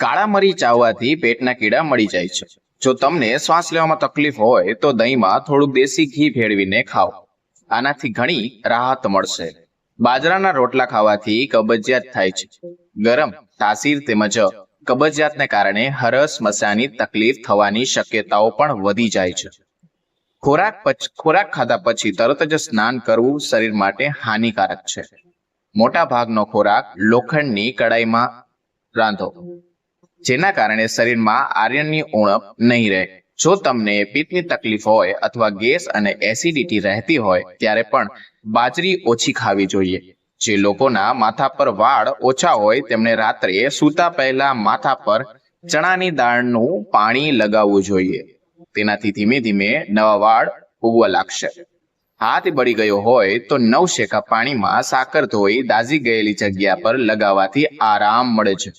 કાળા મરી ચાવવાથી પેટના કીડા મળી જાય છે. જો તમને શ્વાસ લેવામાં તકલીફ હોય તો દહીંમાં થોડુંક દેશી ઘી ભેળવીને ખાઓ. આનાથી ઘણી રાહત મળશે. બાજરાના રોટલા ખાવાથી કબજિયાત થાય છે. ગરમ, તાસીર તેમજ કબજિયાતને કારણે હરસ મસાની તકલીફ થવાની શક્યતાઓ પણ વધી જાય છે. ખોરાક ખોરાક ખાધા પછી તરત જ સ્નાન કરવું શરીર માટે હાનિકારક છે. મોટા ભાગનો ખોરાક લોખંડની કડાઈમાં રાંધો. જેના કારણે શરીરમાં આયર્નની ઉણપ નહીં રહે. જો તમને પિત્તની તકલીફ હોય અથવા ગેસ અને એસિડિટી રહેતી હોય, ત્યારે પણ બાજરી ઓછી ખાવી જોઈએ. જે લોકોના માથા પર વાળ ઓછા હોય તેમણે રાત્રે સૂતા પહેલા માથા પર ચણાની દાળનું પાણી લગાવવું જોઈએ. તેનાથી ધીમે ધીમે નવા વાળ ઉગવા લાગશે. હાથ બળી ગયો હોય, તો નવ શેકા પાણીમાં સાકર ધોઈ દાઝી ગયેલી જગ્યા પર લગાવવાથી આરામ મળે છે.